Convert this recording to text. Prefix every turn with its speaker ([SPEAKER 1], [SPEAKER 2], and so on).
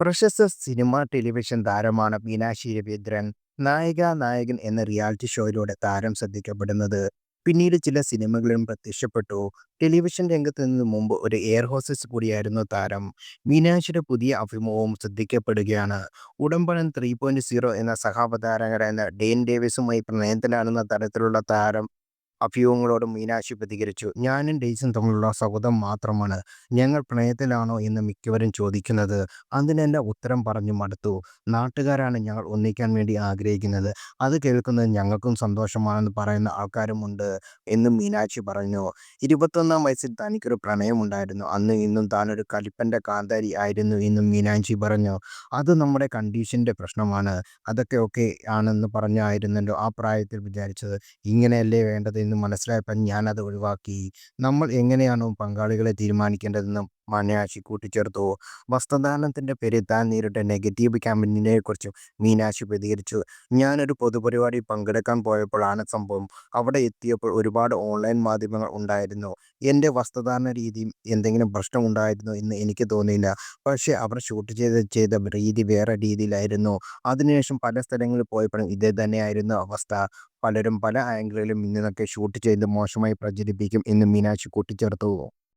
[SPEAKER 1] പ്രശസ്ത cinema, television താരമാണ് മീനാക്ഷി രവീന്ദ്രൻ. നായിക-നായകൻ എന്ന റിയാലിറ്റി ഷോയിലൂടെ താരം ശ്രദ്ധിക്കപ്പെടുന്നത്. പിന്നീട് ചില സിനിമകളിലും പ്രത്യക്ഷപ്പെട്ടു. ടെലിവിഷൻ രംഗത്ത് നിന്ന് മുമ്പ് ഒരു എയർ ഹോസ്റ്റസ് കൂടിയായിരുന്നു താരം. മീനാക്ഷിയുടെ പുതിയ അഭിമുഖവും ശ്രദ്ധിക്കപ്പെടുകയാണ്. ഉടമ്പനം ത്രീ പോയിന്റ് സീറോ എന്ന സഹാപതാരകരായ ഡെയിൻ ഡേവിസുമായി പ്രണയത്തിലാണെന്ന തരത്തിലുള്ള താരം അഭ്യൂഹങ്ങളോട് മീനാക്ഷി പ്രതികരിച്ചു. ഞാനും ഡെയ്സും തമ്മിലുള്ള സൗഹൃദം മാത്രമാണ്. ഞങ്ങൾ പ്രണയത്തിലാണോ എന്ന് മിക്കവരും ചോദിക്കുന്നത്. അതിനെന്റെ ഉത്തരം പറഞ്ഞു മടുത്തു. നാട്ടുകാരാണ് ഞങ്ങൾ ഒന്നിക്കാൻ വേണ്ടി ആഗ്രഹിക്കുന്നത്. അത് കേൾക്കുന്നത് ഞങ്ങൾക്കും സന്തോഷമാണെന്ന് പറയുന്ന ആൾക്കാരുമുണ്ട് എന്നും മീനാക്ഷി പറഞ്ഞു. ഇരുപത്തൊന്നാം വയസ്സിൽ തനിക്കൊരു പ്രണയമുണ്ടായിരുന്നു. അന്ന് ഇന്നും താനൊരു കലിപ്പന്റെ കാന്താരി ആയിരുന്നു എന്നും മീനാക്ഷി പറഞ്ഞു. അത് നമ്മുടെ കണ്ടീഷന്റെ പ്രശ്നമാണ്. അതൊക്കെ ഓക്കെ ആണെന്ന് പറഞ്ഞായിരുന്നല്ലോ ആ പ്രായത്തിൽ വിചാരിച്ചത്. ഇങ്ങനെയല്ലേ വേണ്ടത് എന്ന് മനസ്സിലായപ്പോൾ ഞാനത് ഒഴിവാക്കി. നമ്മൾ എങ്ങനെയാണോ പങ്കാളികളെ തീരുമാനിക്കേണ്ടതെന്നും മീനാക്ഷി കൂട്ടിച്ചേർത്തു. വസ്ത്രദാനത്തിന്റെ പേരിൽ താൻ നേരിട്ട നെഗറ്റീവ് ക്യാമ്പയിനെക്കുറിച്ചും മീനാശി പ്രതികരിച്ചു. ഞാനൊരു പൊതുപരിപാടി പങ്കെടുക്കാൻ പോയപ്പോഴാണ് സംഭവം. അവിടെ എത്തിയപ്പോൾ ഒരുപാട് ഓൺലൈൻ മാധ്യമങ്ങൾ ഉണ്ടായിരുന്നു. എന്റെ വസ്ത്രധാരണ രീതിയും എന്തെങ്കിലും പ്രശ്നം ഉണ്ടായിരുന്നു എന്ന് എനിക്ക് തോന്നിയില്ല. പക്ഷേ അവർ ഷൂട്ട് ചെയ്ത് ചെയ്ത രീതി വേറെ രീതിയിലായിരുന്നു. അതിനുശേഷം പല സ്ഥലങ്ങളിൽ പോയപ്പോഴും ഇതേ തന്നെയായിരുന്നു അവസ്ഥ. പലരും പല ആംഗിളിലും ഇന്നൊക്കെ ഷൂട്ട് ചെയ്ത് മോശമായി പ്രചരിപ്പിക്കും എന്ന് മീനാക്ഷി കൂട്ടിച്ചേർത്തു.